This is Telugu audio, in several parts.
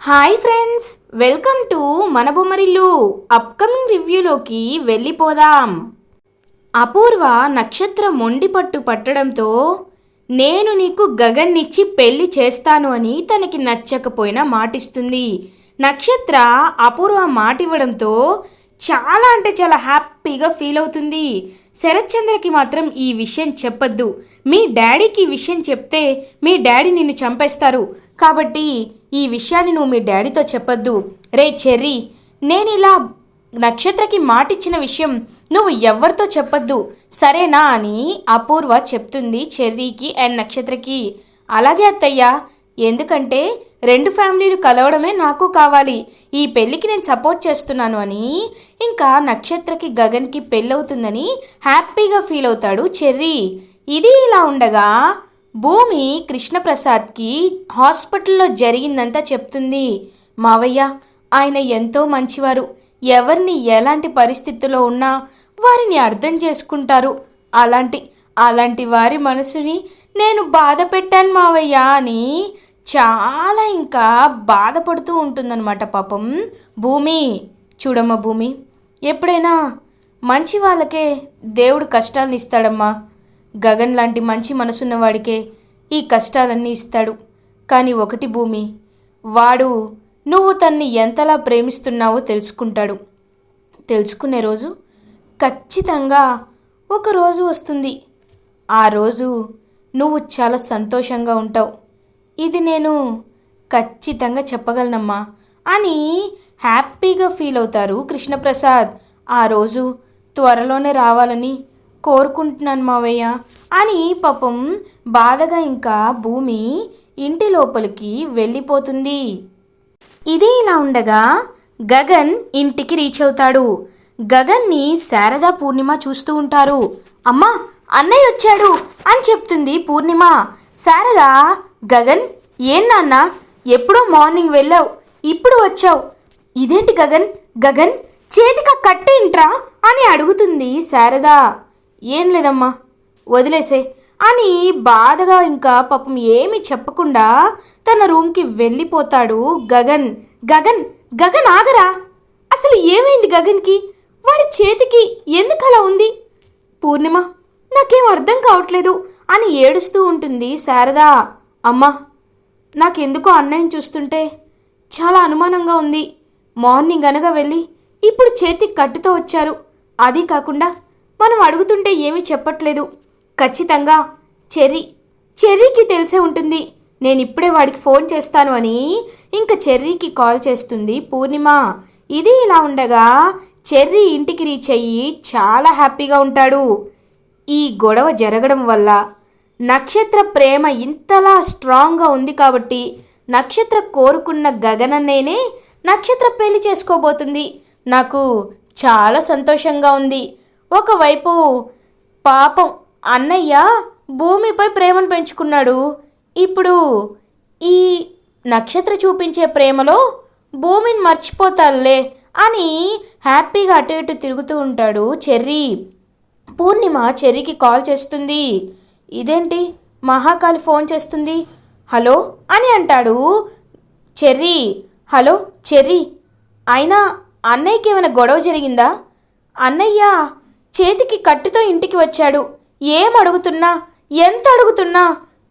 హాయ్ ఫ్రెండ్స్ వెల్కమ్ టు మన బొమ్మరిల్లు అప్కమింగ్ రివ్యూలోకి వెళ్ళిపోదాం. అపూర్వ నక్షత్రం మొండి పట్టు పట్టడంతో నేను నీకు గగన్నిచ్చి పెళ్ళి చేస్తాను అని తనకి నచ్చకపోయినా మాటిస్తుంది. నక్షత్ర అపూర్వ మాటివ్వడంతో చాలా అంటే చాలా హ్యాపీగా ఫీల్ అవుతుంది. శరత్చంద్రకి మాత్రం ఈ విషయం చెప్పొద్దు. మీ డాడీకి ఈ విషయం చెప్తే మీ డాడీ నిన్ను చంపేస్తారు. కాబట్టి ఈ విషయాన్ని నువ్వు మీ డాడీతో చెప్పొద్దు. రే చెర్రీ నేను ఇలా నక్షత్రకి మాటిచ్చిన విషయం నువ్వు ఎవరితో చెప్పొద్దు. సరేనా అని అపూర్వ చెప్తుంది చెర్రీకి అండ్ నక్షత్రకి. అలాగే అత్తయ్య ఎందుకంటే రెండు ఫ్యామిలీలు కలవడమే నాకు కావాలి. ఈ పెళ్ళికి నేను సపోర్ట్ చేస్తున్నాను అని ఇంకా నక్షత్రకి గగన్కి పెళ్ళవుతుందని హ్యాపీగా ఫీల్ అవుతాడు చెర్రీ. ఇది ఇలా ఉండగా భూమి కృష్ణప్రసాద్కి హాస్పిటల్లో జరిగిందంతా చెప్తుంది. మావయ్య ఆయన ఎంతో మంచివారు. ఎవరిని ఎలాంటి పరిస్థితుల్లో ఉన్నా వారిని అర్థం చేసుకుంటారు. అలాంటి అలాంటి వారి మనసుని నేను బాధ పెట్టాను మావయ్య అని చాలా ఇంకా బాధపడుతూ ఉంటుందన్నమాట పాపం భూమి. చూడమ్మా భూమి ఎప్పుడైనా మంచి వాళ్ళకే దేవుడు కష్టాలను ఇస్తాడమ్మా గగన్ లాంటి మంచి మనసున్న వాడికే ఈ కష్టాలన్నీ ఇస్తాడు. కానీ ఒకటి భూమి వాడు నువ్వు తన్ని ఎంతలా ప్రేమిస్తున్నావో తెలుసుకుంటాడు. తెలుసుకునే రోజు ఖచ్చితంగా ఒక రోజు వస్తుంది. ఆ రోజు నువ్వు చాలా సంతోషంగా ఉంటావు. ఇది నేను ఖచ్చితంగా చెప్పగలనమ్మా అని హ్యాపీగా ఫీల్ అవుతారు కృష్ణప్రసాద్. ఆ రోజు త్వరలోనే రావాలని కోరుకుంటున్నాను మావయ్య. అని పాపం బాధగా ఇంకా భూమి ఇంటి లోపలికి వెళ్ళిపోతుంది. ఇది ఇలా ఉండగా గగన్ ఇంటికి రీచ్ అవుతాడు. గగన్ని శారదా పూర్ణిమ చూస్తూ ఉంటారు. అమ్మా అన్నయ్య వచ్చాడు అని చెప్తుంది పూర్ణిమ. శారద గగన్ ఏం నాన్న ఎప్పుడో మార్నింగ్ వెళ్ళావు ఇప్పుడు వచ్చావు. ఇదేంటి గగన్? గగన్ చేతిక కట్టేంట్రా? అని అడుగుతుంది శారద. ఏం లేదమ్మా వదిలేసే. అని బాధగా ఇంకా పాపం ఏమీ చెప్పకుండా తన రూమ్కి వెళ్ళిపోతాడు గగన్. గగన్ గగన్ ఆగరా? అసలు ఏమైంది గగన్కి? వాడి చేతికి ఎందుకు అలా ఉంది? పూర్ణిమ నాకేం అర్థం కావట్లేదు అని ఏడుస్తూ ఉంటుంది శారదా. అమ్మా నాకెందుకో అన్నయ్యని చూస్తుంటే చాలా అనుమానంగా ఉంది. మార్నింగ్ అనగా వెళ్ళి ఇప్పుడు చేతికి కట్టుతో వచ్చారు. అది కాకుండా మనం అడుగుతుంటే ఏమీ చెప్పట్లేదు. ఖచ్చితంగా చెర్రీ చెర్రీకి తెలిసే ఉంటుంది. నేను ఇప్పుడే వాడికి ఫోన్ చేస్తాను అని ఇంకా చెర్రీకి కాల్ చేస్తుంది పూర్ణిమ. ఇది ఇలా ఉండగా చెర్రీ ఇంటికి రీచ్ అయ్యి చాలా హ్యాపీగా ఉంటాడు. ఈ గొడవ జరగడం వల్ల నక్షత్ర ప్రేమ ఇంతలా స్ట్రాంగ్గా ఉంది కాబట్టి నక్షత్ర కోరుకున్న గగనన్నేనే నక్షత్ర పెళ్ళి చేసుకోబోతుంది. నాకు చాలా సంతోషంగా ఉంది. ఒకవైపు పాపం అన్నయ్య భూమిపై ప్రేమను పెంచుకున్నాడు. ఇప్పుడు ఈ నక్షత్ర చూపించే ప్రేమలో భూమిని మర్చిపోతాలే అని హ్యాపీగా అటు ఇటు తిరుగుతూ ఉంటాడు చెర్రీ. పూర్ణిమ చెర్రీకి కాల్ చేస్తుంది. ఇదేంటి? మహాకాళి ఫోన్ చేస్తుంది. హలో అని అంటాడు చెర్రీ. Hello cherry. అయినా అన్నయ్యకి ఏమైనా గొడవ జరిగిందా? అన్నయ్య చేతికి కట్టుతో ఇంటికి వచ్చాడు. ఏం అడుగుతున్నా? ఎంత అడుగుతున్నా?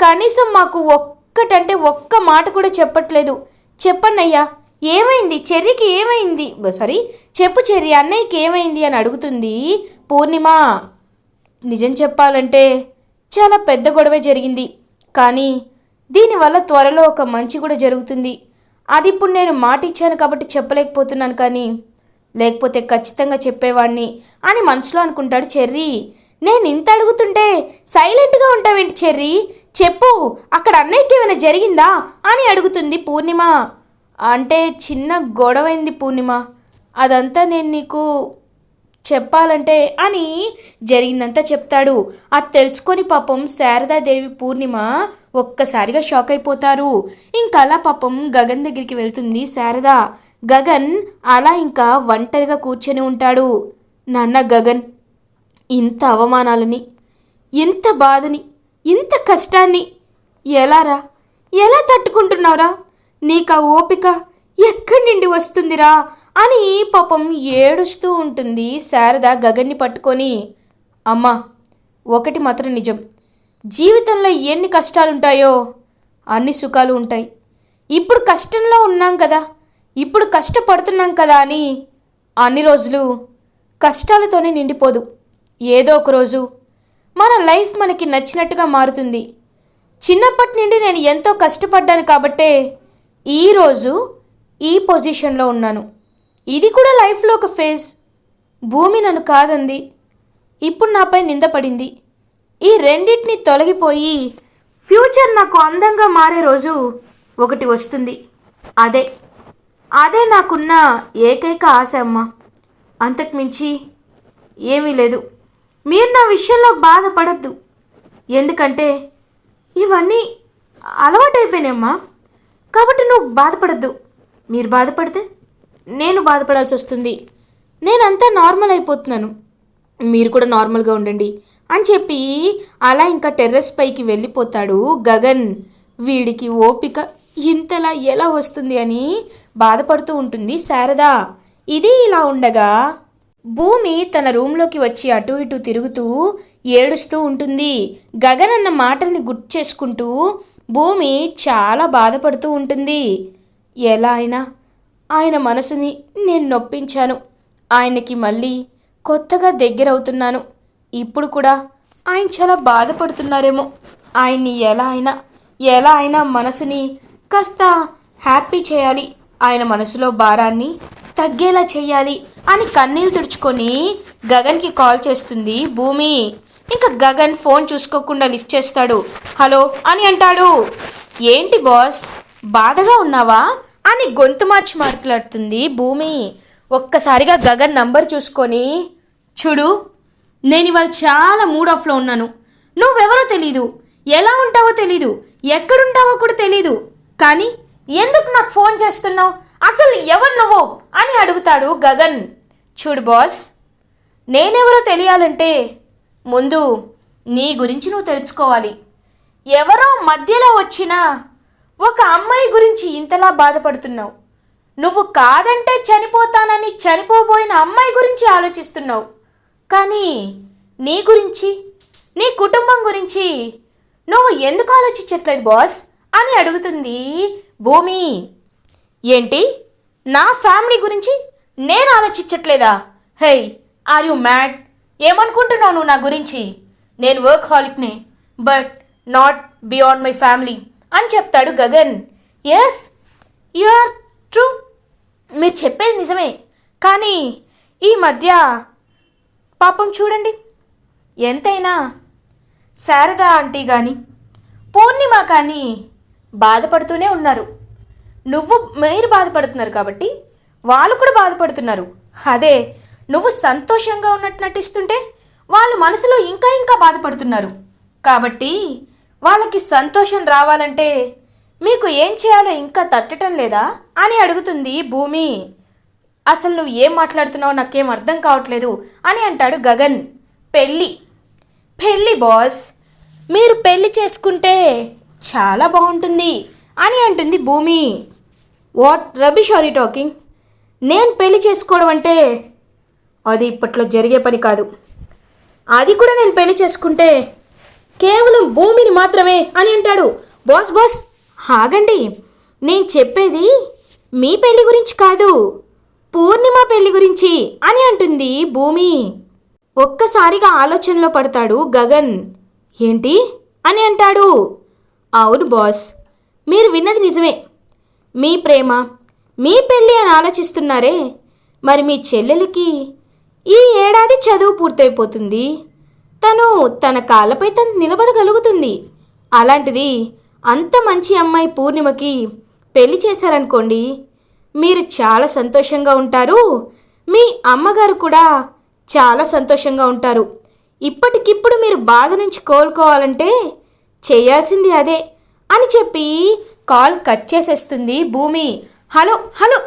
కనీసం మాకు ఒక్కటంటే ఒక్క మాట కూడా చెప్పట్లేదు. చెప్పన్నయ్యా ఏమైంది? చెర్రికి ఏమైంది? సారీ చెప్పు చెర్రి అన్నయ్యకి ఏమైంది అని అడుగుతుంది పూర్ణిమ. నిజం చెప్పాలంటే చాలా పెద్ద గొడవే జరిగింది. కానీ దీనివల్ల త్వరలో ఒక మంచి కూడా జరుగుతుంది. అది ఇప్పుడు నేను మాట ఇచ్చాను కాబట్టి చెప్పలేకపోతున్నాను కానీ లేకపోతే ఖచ్చితంగా చెప్పేవాడిని అని మనసులో అనుకుంటాడు చెర్రీ. నేను ఇంత అడుగుతుంటే సైలెంట్గా ఉంటావేంటి చెర్రీ? చెప్పు అక్కడ అన్నయ్యకి ఏమైనా జరిగిందా అని అడుగుతుంది పూర్ణిమ. అంటే చిన్న గొడవైంది పూర్ణిమ. అదంతా నేను నీకు చెప్పాలంటే అని జరిగిందంతా చెప్తాడు. అది తెలుసుకొని పాపం శారదాదేవి పూర్ణిమ ఒక్కసారిగా షాక్ అయిపోతారు. ఇంకా అలా పాపం గగన్ దగ్గరికి వెళ్తుంది శారద. గగన్ అలా ఇంకా ఒంటరిగా కూర్చొని ఉంటాడు. నాన్న గగన్ ఇంత అవమానాలని ఇంత బాధని ఇంత కష్టాన్ని ఎలారా ఎలా తట్టుకుంటున్నావురా? నీకు ఆ ఓపిక ఎక్కడి నుండి వస్తుందిరా? అని పాపం ఏడుస్తూ ఉంటుంది శారద గగన్ని పట్టుకొని. అమ్మా ఒకటి మాత్రం నిజం. జీవితంలో ఎన్ని కష్టాలుంటాయో అన్ని సుఖాలు ఉంటాయి. ఇప్పుడు కష్టంలో ఉన్నాం కదా ఇప్పుడు కష్టపడుతున్నాం కదా అని అన్ని రోజులు కష్టాలతోనే నిండిపోదు. ఏదో ఒక రోజు మన లైఫ్ మనకి నచ్చినట్టుగా మారుతుంది. చిన్నప్పటి నుండి నేను ఎంతో కష్టపడ్డాను కాబట్టే ఈరోజు ఈ పొజిషన్లో ఉన్నాను. ఇది కూడా లైఫ్లో ఒక ఫేజ్. భూమి నన్ను కాదంది. ఇప్పుడు నాపై నిందపడింది ఈ రెండింటిని తొలగిపోయి ఫ్యూచర్ నాకు అందంగా మారే రోజు ఒకటి వస్తుంది. అదే అదే నాకున్న ఏకైక ఆశ అమ్మ. అంతకుమించి ఏమీ లేదు. మీరు నా విషయంలో బాధపడద్దు. ఎందుకంటే ఇవన్నీ అలవాటైపోయినాయమ్మా కాబట్టి నువ్వు బాధపడద్దు. మీరు బాధపడితే నేను బాధపడాల్సి వస్తుంది. నేనంతా నార్మల్ అయిపోతున్నాను. మీరు కూడా నార్మల్గా ఉండండి అని చెప్పి అలా ఇంకా టెర్రస్ పైకి వెళ్ళిపోతాడు గగన్. వీడికి ఓపిక ఇంతలా ఎలా వస్తుంది అని బాధపడుతూ ఉంటుంది శారదా. ఇది ఇలా ఉండగా భూమి తన రూమ్లోకి వచ్చి అటు ఇటు తిరుగుతూ ఏడుస్తూ ఉంటుంది. గగన్ అన్న మాటల్ని గుర్తు చేసుకుంటూ భూమి చాలా బాధపడుతూ ఉంటుంది. ఎలా అయినా ఆయన మనసుని నేను నొప్పించాను. ఆయనకి మళ్ళీ కొత్తగా దగ్గరవుతున్నాను. ఇప్పుడు కూడా ఆయన చాలా బాధపడుతున్నారేమో. ఆయన్ని ఎలా అయినా ఎలా అయినా మనసుని కాస్త హ్యాపీ చేయాలి. ఆయన మనసులో భారాన్ని తగ్గేలా చేయాలి అని కన్నీళ్ళు తుడుచుకొని గగన్కి కాల్ చేస్తుంది భూమి. ఇంకా గగన్ ఫోన్ చూసుకోకుండా లిఫ్ట్ చేస్తాడు. హలో అని అంటాడు. ఏంటి బాస్? బాధగా ఉన్నావా? అని గొంతు మార్చి మాట్లాడుతుంది భూమి. ఒక్కసారిగా గగన్ నంబర్ చూసుకొని చూడు నేను ఇవాళ చాలా మూడ్ ఆఫ్లో ఉన్నాను. నువ్వెవరో తెలీదు. ఎలా ఉంటావో తెలీదు. ఎక్కడుంటావో కూడా తెలీదు. కానీ ఎందుకు నాకు ఫోన్ చేస్తున్నావు? అసలు ఎవరు నువ్వు? అని అడుగుతాడు గగన్. చూడు బాస్ నేనెవరో తెలియాలంటే ముందు నీ గురించి నువ్వు తెలుసుకోవాలి. ఎవరో మధ్యలో వచ్చిన ఒక అమ్మాయి గురించి ఇంతలా బాధపడుతున్నావు. నువ్వు కాదంటే చనిపోతానని చనిపోబోయిన అమ్మాయి గురించి ఆలోచిస్తున్నావు. కానీ నీ గురించి నీ కుటుంబం గురించి నువ్వు ఎందుకు ఆలోచించట్లేదు బాస్? అని అడుగుతుంది భూమి. ఏంటి? నా ఫ్యామిలీ గురించి నేను ఆలోచించట్లేదా? Hey are you mad? ఏమనుకుంటున్నావు నువ్వు నా గురించి? నేను work హాలిక్నే but not beyond my family అని చెప్తాడు Gagan. Yes you are true మీరు చెప్పేది నిజమే. కానీ ఈ మధ్య పాపం చూడండి. ఎంతైనా శారద ఆంటీ కానీ పూర్ణిమ కానీ బాధపడుతూనే ఉన్నారు. నువ్వు మీరు బాధపడుతున్నారు కాబట్టి వాళ్ళు కూడా బాధపడుతున్నారు. అదే నువ్వు సంతోషంగా ఉన్నట్టు నటిస్తుంటే వాళ్ళు మనసులో ఇంకా ఇంకా బాధపడుతున్నారు. కాబట్టి వాళ్ళకి సంతోషం రావాలంటే మీకు ఏం చేయాలో ఇంకా తట్టడం లేదా అని అడుగుతుంది భూమి. అసలు నువ్వు ఏం మాట్లాడుతున్నావు నాకేం అర్థం కావట్లేదు అని అంటాడు గగన్. పెళ్ళి. పెళ్ళి బాస్ మీరు పెళ్ళి చేసుకుంటే చాలా బాగుంటుంది అని అంటుంది Bhumi. What rubbish are you talking? నేను పెళ్ళి చేసుకోవడం అంటే అది ఇప్పట్లో జరిగే పని కాదు. అది కూడా నేను పెళ్ళి చేసుకుంటే కేవలం భూమిని మాత్రమే అని అంటాడు. బాస్ బాస్ ఆగండి. నేను చెప్పేది మీ పెళ్ళి గురించి కాదు పూర్ణిమ పెళ్ళి గురించి అని అంటుంది భూమి. ఒక్కసారిగా ఆలోచనలో పడతాడు గగన్. ఏంటి? అని అంటాడు. అవును బాస్. మీరు విన్నది నిజమే. మీ ప్రేమ మీ పెళ్ళి అని ఆలోచిస్తున్నారే. మరి మీ చెల్లెలికి ఈ ఏడాది చదువు పూర్తయిపోతుంది. తను తన కాళ్ళపై తను నిలబడగలుగుతుంది. అలాంటిది అంత మంచి అమ్మాయి పూర్ణిమకి పెళ్ళి చేశారనుకోండి మీరు చాలా సంతోషంగా ఉంటారు. మీ అమ్మగారు కూడా చాలా సంతోషంగా ఉంటారు. ఇప్పటికిప్పుడు మీరు బాధ నుంచి కోలుకోవాలంటే చేయాల్సింది అదే అని చెప్పి కాల్ కట్ చేసేస్తుంది భూమి. Hello hello.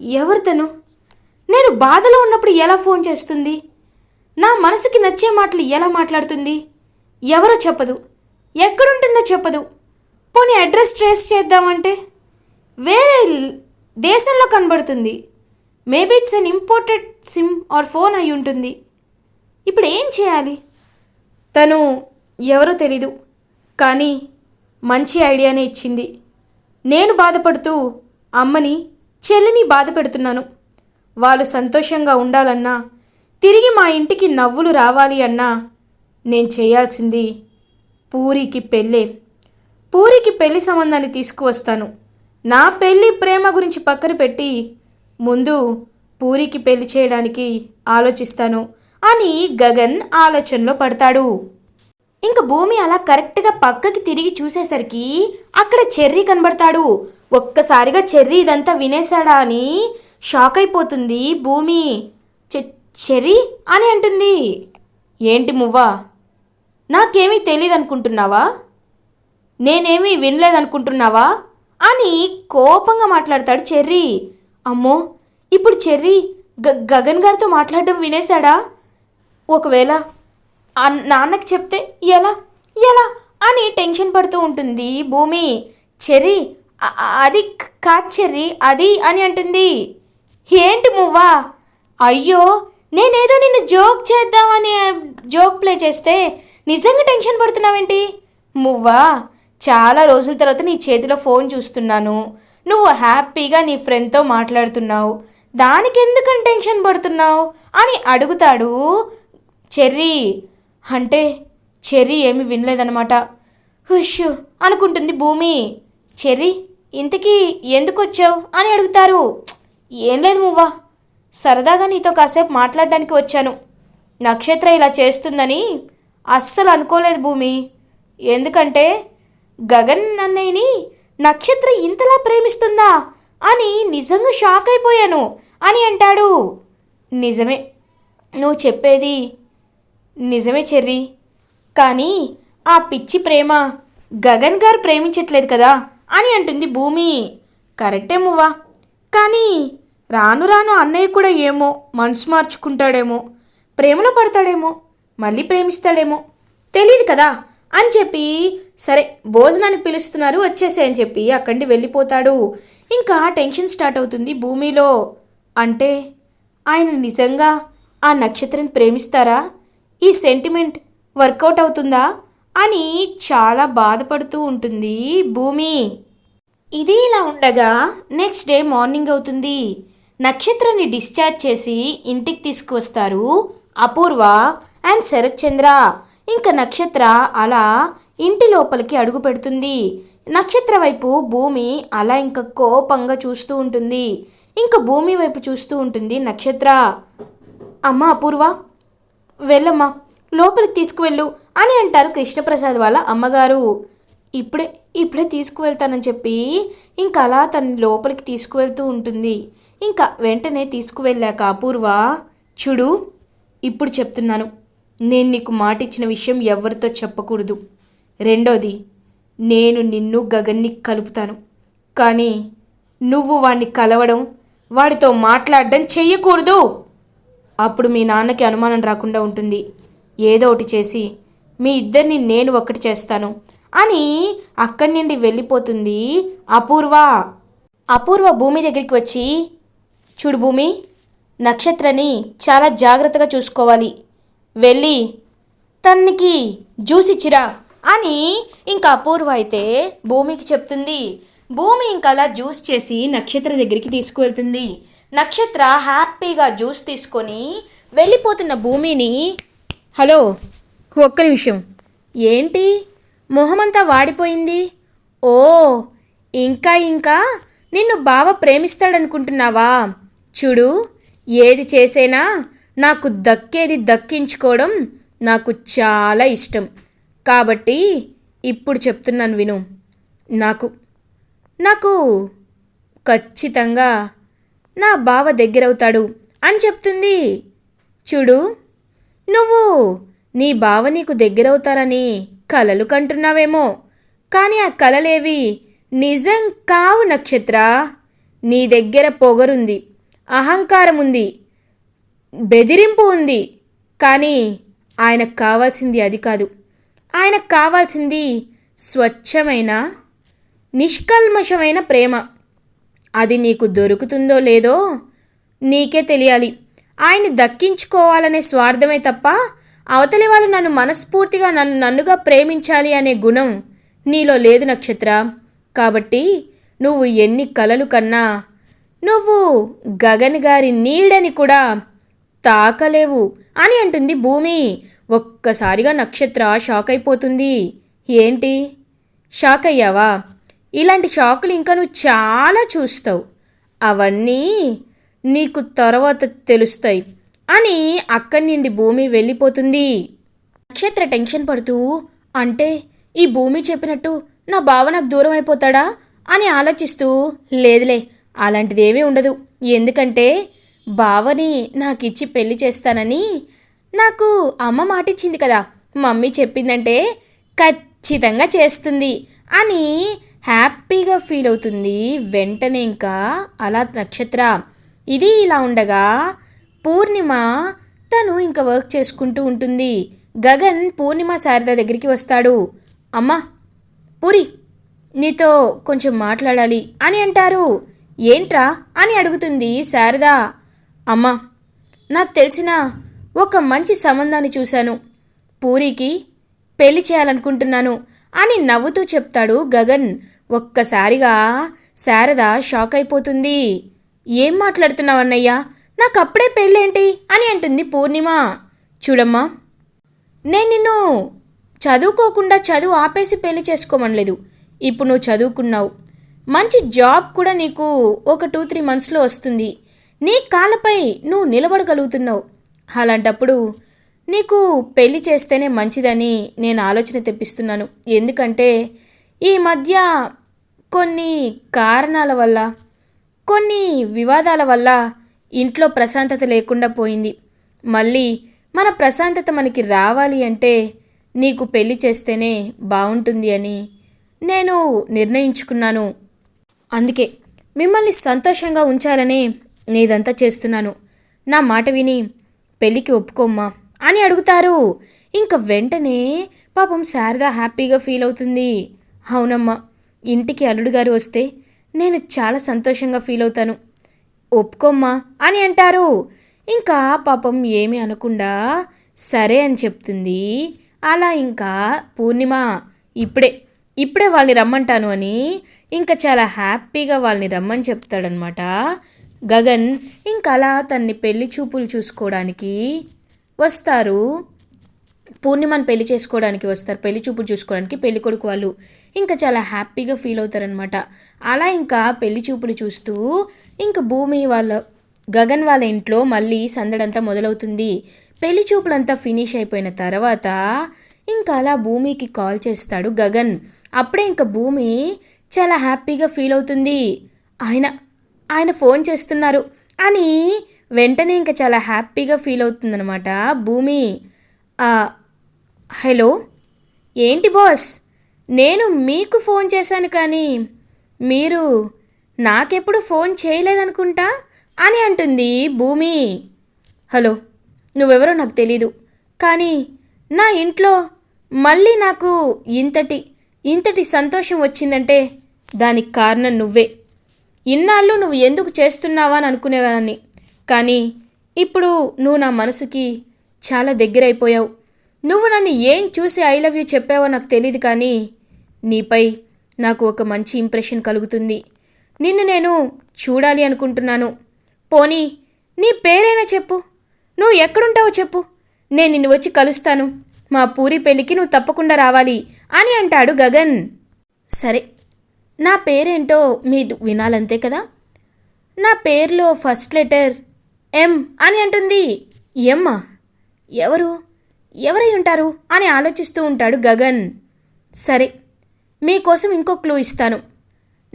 ఎవరు తను? నేను బాధలో ఉన్నప్పుడు ఎలా ఫోన్ చేస్తుంది? నా మనసుకి నచ్చే మాటలు ఎలా మాట్లాడుతుంది? ఎవరో చెప్పదు. ఎక్కడుంటుందో చెప్పదు. పోనీ అడ్రస్ ట్రేస్ చేద్దామంటే? వేరే దేశంలో కనబడుతుంది. Maybe it's an imported SIM or phone అయి ఉంటుంది. ఇప్పుడు ఏం చేయాలి? తను ఎవరో తెలీదు. కానీ మంచి ఐడియానే ఇచ్చింది. నేను బాధపడుతూ అమ్మని చెల్లిని బాధ పెడుతున్నాను. వాళ్ళు సంతోషంగా ఉండాలన్నా తిరిగి మా ఇంటికి నవ్వులు రావాలి అన్నా నేను చేయాల్సింది పూరికి పెళ్ళే. పూరికి పెళ్ళి సంబంధాన్ని తీసుకువస్తాను. నా పెళ్ళి ప్రేమ గురించి పక్కన పెట్టి ముందు పూరికి పెళ్ళి చేయడానికి ఆలోచిస్తాను అని గగన్ ఆలోచనలో పడతాడు. ఇంక భూమి అలా కరెక్ట్గా పక్కకి తిరిగి చూసేసరికి అక్కడ చెర్రీ కనబడతాడు. ఒక్కసారిగా చెర్రీ ఇదంతా వినేశాడా అని షాక్ అయిపోతుంది భూమి. చె చెర్రీ అని అంటుంది. ఏంటి మువ్వా? నాకేమీ తెలియదు అనుకుంటున్నావా నేనేమీ వినలేదనుకుంటున్నావా? అని కోపంగా మాట్లాడతాడు చెర్రీ. అమ్మో ఇప్పుడు చెర్రీ గ గగన్ గారితో మాట్లాడడం వినేశాడా? ఒకవేళ నాన్నకి చెప్తే ఎలా? ఎలా? అని టెన్షన్ పడుతూ ఉంటుంది. భూమి చెర్రీ అది కాదు చెర్రీ అది అని అంటుంది. ఏంటి మువ్వా? అయ్యో నేనేదో నిన్ను జోక్ చేద్దామని జోక్ ప్లే చేస్తే నిజంగా టెన్షన్ పడుతున్నావేంటి? మువ్వా చాలా రోజుల తర్వాత నీ చేతిలో ఫోన్ చూస్తున్నాను. నువ్వు హ్యాపీగా నీ ఫ్రెండ్తో మాట్లాడుతున్నావు. దానికి ఎందుకని టెన్షన్ పడుతున్నావు? అని అడుగుతాడు చెర్రీ. అంటే చెర్రీ ఏమి వినలేదన్నమాట. హుష్ అనుకుంటుంది భూమి. చెర్రీ ఇంతకీ ఎందుకు వచ్చావు అని అడుగుతారు. ఏం లేదు మువ్వా. సరదాగా నీతో కాసేపు మాట్లాడడానికి వచ్చాను. నక్షత్ర ఇలా చేస్తుందని అస్సలు అనుకోలేదు భూమి. ఎందుకంటే గగన్ అన్నయ్యని నక్షత్ర ఇంతలా ప్రేమిస్తుందా అని నిజంగా షాక్ అయిపోయాను అని అంటాడు. నిజమే. నువ్వు చెప్పేది నిజమే చెర్రీ. కానీ ఆ పిచ్చి ప్రేమ గగన్ గారు ప్రేమించట్లేదు కదా అని అంటుంది భూమి. కరెక్టే మువ్వా. కానీ రాను రాను అన్నయ్య కూడా ఏమో మనసు మార్చుకుంటాడేమో ప్రేమలో పడతాడేమో మళ్ళీ ప్రేమిస్తాడేమో తెలియదు కదా అని చెప్పి సరే భోజనానికి పిలుస్తున్నారు వచ్చేసే అని చెప్పి అక్కడి వెళ్ళిపోతాడు. ఇంకా టెన్షన్ స్టార్ట్ అవుతుంది భూమిలో. అంటే ఆయన నిజంగా ఆ నక్షత్రాన్ని ప్రేమిస్తారా? ఈ సెంటిమెంట్ వర్కౌట్ అవుతుందా? అని చాలా బాధపడుతూ ఉంటుంది భూమి. ఇది ఇలా ఉండగా నెక్స్ట్ డే మార్నింగ్ అవుతుంది. నక్షత్రాన్ని డిశ్చార్జ్ చేసి ఇంటికి తీసుకువస్తారు అపూర్వ అండ్ శరత్ చంద్ర ఇంకా నక్షత్ర అలా ఇంటి లోపలికి అడుగు పెడుతుంది. నక్షత్ర వైపు భూమి అలా ఇంకా కోపంగా చూస్తూ ఉంటుంది. ఇంకా భూమి వైపు చూస్తూ ఉంటుంది నక్షత్ర. అమ్మ అపూర్వ వెళ్ళమ్మా లోపలికి తీసుకువెళ్ళు అని అంటారు కృష్ణప్రసాద్ వాళ్ళ అమ్మగారు. ఇప్పుడే ఇప్పుడే తీసుకువెళ్తానని చెప్పి ఇంకా అలా తను లోపలికి తీసుకువెళ్తూ ఉంటుంది. ఇంకా వెంటనే తీసుకువెళ్ళాక అపూర్వ చూడు ఇప్పుడు చెప్తున్నాను. నేను నీకు మాట ఇచ్చిన విషయం ఎవరితో చెప్పకూడదు. రెండోది నేను నిన్ను గగన్ని కలుపుతాను. కానీ నువ్వు వాణ్ణి కలవడం వాడితో మాట్లాడడం చెయ్యకూడదు. అప్పుడు మీ నాన్నకి అనుమానం రాకుండా ఉంటుంది. ఏదో ఒకటి చేసి మీ ఇద్దరిని నేను ఒకటి చేస్తాను అని అక్కడి నుండి వెళ్ళిపోతుంది అపూర్వ. అపూర్వ భూమి దగ్గరికి వచ్చి చూడు భూమి నక్షత్రని చాలా జాగ్రత్తగా చూసుకోవాలి. వెళ్ళి తనకి జ్యూస్ ఇచ్చిరా అని ఇంకా అపూర్వ అయితే భూమికి చెప్తుంది. భూమి ఇంకా అలా జ్యూస్ చేసి నక్షత్ర దగ్గరికి తీసుకువెళ్తుంది. నక్షత్ర హ్యాపీగా జ్యూస్ తీసుకొని వెళ్ళిపోతున్న భూమిని. హలో ఒక్క నిమిషం. ఏంటి? మొహమంతా వాడిపోయింది? ఓ ఇంకా ఇంకా నిన్ను బావ ప్రేమిస్తాడనుకుంటున్నావా? చూడు ఏది చేసేనా నాకు దక్కేది దక్కించుకోవడం నాకు చాలా ఇష్టం. కాబట్టి ఇప్పుడు చెప్తున్నాను విను. నాకు నాకు ఖచ్చితంగా నా బావ దగ్గరవుతాడు అని చెప్తుంది. చూడు నువ్వు నీ బావ నీకు దగ్గరవుతారని కలలు కంటున్నావేమో. కానీ ఆ కలలేవి నిజం కావు నక్షత్ర. నీ దగ్గర పొగరుంది అహంకారం ఉంది బెదిరింపు ఉంది. కానీ ఆయనకు కావాల్సింది అది కాదు. ఆయనకు కావాల్సింది స్వచ్ఛమైన నిష్కల్మషమైన ప్రేమ. అది నీకు దొరుకుతుందో లేదో నీకే తెలియాలి. ఆయన్ని దక్కించుకోవాలనే స్వార్థమే తప్ప అవతలి వాళ్ళు నన్ను మనస్ఫూర్తిగా నన్ను నన్నుగా ప్రేమించాలి అనే గుణం నీలో లేదు నక్షత్ర. కాబట్టి నువ్వు ఎన్ని కలలు కన్నా నువ్వు గగన్ గారి నీడని కూడా తాకలేవు అని అంటుంది భూమి. ఒక్కసారిగా నక్షత్ర షాక్ అయిపోతుంది ఏంటి? షాక్ అయ్యావా ఇలాంటి షాకులు ఇంకా నువ్వు చాలా చూస్తావు. అవన్నీ నీకు తర్వాత తెలుస్తాయి. అని అక్కడి నుండి భూమి వెళ్ళిపోతుంది. నక్షత్ర టెన్షన్ పడుతూ అంటే ఈ భూమి చెప్పినట్టు నా బావ నాకు దూరం అయిపోతాడా? అని ఆలోచిస్తూ లేదులే అలాంటిదేమీ ఉండదు. ఎందుకంటే బావని నాకు ఇచ్చి పెళ్ళి చేస్తానని నాకు అమ్మ మాటిచ్చింది కదా. మమ్మీ చెప్పిందంటే ఖచ్చితంగా చేస్తుంది అని హ్యాపీగా ఫీల్ అవుతుంది వెంటనే ఇంకా అలా నక్షత్ర. ఇది ఇలా ఉండగా పూర్ణిమ తను ఇంకా వర్క్ చేసుకుంటూ ఉంటుంది. గగన్ పూర్ణిమ శారద దగ్గరికి వస్తాడు. అమ్మా పూరి నీతో కొంచెం మాట్లాడాలి అని అంటారు. ఏంట్రా అని అడుగుతుంది శారద. అమ్మా నాకు తెలిసిన ఒక మంచి సంబంధాన్ని చూశాను. పూరికి పెళ్ళి చేయాలనుకుంటున్నాను. అని నవ్వుతూ చెప్తాడు గగన్. ఒక్కసారిగా శారద షాక్ అయిపోతుంది. ఏం మాట్లాడుతున్నావు అన్నయ్యా? నాకు అప్పుడే పెళ్ళేంటి? అని అంటుంది పూర్ణిమ. చూడమ్మా నేను నిన్ను చదువుకోకుండా చదువు ఆపేసి పెళ్ళి చేసుకోమనలేదు. ఇప్పుడు నువ్వు చదువుకున్నావు. మంచి జాబ్ కూడా నీకు ఒక టూ త్రీ మంత్స్లో వస్తుంది. నీ కాళ్ళపై నువ్వు నిలబడగలుగుతున్నావు. అలాంటప్పుడు నీకు పెళ్ళి చేస్తేనే మంచిదని నేను ఆలోచన తెప్పిస్తున్నాను. ఎందుకంటే ఈ మధ్య కొన్ని కారణాల వల్ల కొన్ని వివాదాల వల్ల ఇంట్లో ప్రశాంతత లేకుండా పోయింది. మళ్ళీ మన ప్రశాంతత మనకి రావాలి అంటే నీకు పెళ్ళి చేస్తేనే బాగుంటుంది అని నేను నిర్ణయించుకున్నాను. అందుకే మిమ్మల్ని సంతోషంగా ఉంచాలనే నేదంతా చేస్తున్నాను. నా మాట విని పెళ్ళికి ఒప్పుకోమ్మా. అని అడుగుతారు. ఇంక వెంటనే పాపం శారద హ్యాపీగా ఫీల్ అవుతుంది. అవునమ్మా ఇంటికి అల్లుడు గారు వస్తే నేను చాలా సంతోషంగా ఫీల్ అవుతాను. ఒప్పుకోమ్మా అని అంటారు. ఇంకా పాపం ఏమి అనకుండా సరే అని చెప్తుంది. అలా ఇంకా పూర్ణిమ ఇప్పుడే ఇప్పుడే వాళ్ళని రమ్మంటాను అని ఇంకా చాలా హ్యాపీగా వాళ్ళని రమ్మని చెప్తాడనమాట గగన్ ఇంకా అలా తన్ని పెళ్ళి చూపులు చూసుకోవడానికి వస్తారు. పూర్ణిమని పెళ్ళి చేసుకోవడానికి వస్తారు. పెళ్ళి చూపులు చూసుకోవడానికి పెళ్ళి కొడుకు వాళ్ళు. ఇంకా చాలా హ్యాపీగా ఫీల్ అవుతారనమాట అలా ఇంకా పెళ్ళి చూపులు చూస్తూ ఇంకా భూమి వాళ్ళ గగన్ వాళ్ళ ఇంట్లో మళ్ళీ సందడంతా మొదలవుతుంది. పెళ్ళి చూపులంతా ఫినిష్ అయిపోయిన తర్వాత ఇంకా అలా భూమికి కాల్ చేస్తాడు గగన్. అప్పుడే ఇంకా భూమి చాలా హ్యాపీగా ఫీల్ అవుతుంది. ఆయన ఆయన ఫోన్ చేస్తున్నారు అని వెంటనే ఇంకా చాలా హ్యాపీగా ఫీల్ అవుతుందనమాట భూమి హలో? ఏంటి బాస్? నేను మీకు ఫోన్ చేశాను కానీ మీరు నాకెప్పుడు ఫోన్ చేయలేదనుకుంటా? అని అంటుంది భూమి. హలో నువ్వెవరో నాకు తెలీదు. కానీ నా ఇంట్లో మళ్ళీ నాకు ఇంతటి ఇంతటి సంతోషం వచ్చిందంటే దానికి కారణం నువ్వే. ఇన్నాళ్ళు నువ్వు ఎందుకు చేస్తున్నావా అని అనుకునేవాడిని. కానీ ఇప్పుడు నువ్వు నా మనసుకి చాలా దగ్గరైపోయావు. నువ్వు నన్ను ఏం చూసి ఐ లవ్ యూ చెప్పావో నాకు తెలియదు కానీ నీపై నాకు ఒక మంచి ఇంప్రెషన్ కలుగుతుంది. నిన్ను నేను చూడాలి అనుకుంటున్నాను. పోనీ నీ పేరైనా చెప్పు. నువ్వు ఎక్కడుంటావో చెప్పు. నేను నిన్ను వచ్చి కలుస్తాను. మా పూరి పెళ్ళికి నువ్వు తప్పకుండా రావాలి అని అంటాడు గగన్. సరే నా పేరేంటో మీరు వినాలంతే కదా? నా పేరులో ఫస్ట్ లెటర్ ఎం అని అంటుంది. ఎమ్మ? ఎవరు? ఎవరై ఉంటారు? అని ఆలోచిస్తూ ఉంటాడు గగన్. సరే మీకోసం ఇంకో క్లూ ఇస్తాను.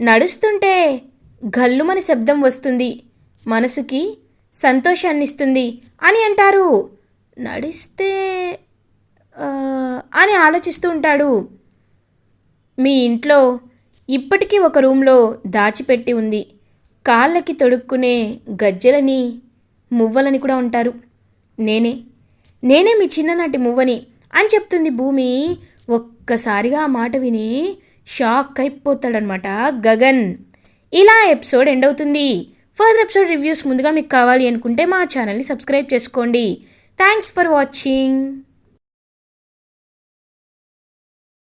నడుస్తుంటే గల్లుమని శబ్దం వస్తుంది. మనసుకి సంతోషాన్నిస్తుంది అని అంటారు. నడిస్తే అని ఆలోచిస్తూ ఉంటాడు. మీ ఇంట్లో ఇప్పటికీ ఒక రూమ్లో దాచిపెట్టి ఉంది. కాళ్ళకి తొడుక్కునే గజ్జెలని మువ్వలని కూడా ఉంటారు. నేనే నేనే మీ చిన్ననాటి మువ్వని అని చెప్తుంది భూమి. ఒక్కసారిగా ఆ మాట విని షాక్ అయిపోతాడనమాట గగన్. ఇలా ఎపిసోడ్ ఎండ్ అవుతుంది. ఫర్దర్ ఎపిసోడ్ రివ్యూస్ ముందుగా మీకు కావాలి అనుకుంటే మా ఛానల్ని సబ్స్క్రైబ్ చేసుకోండి. Thanks for watching.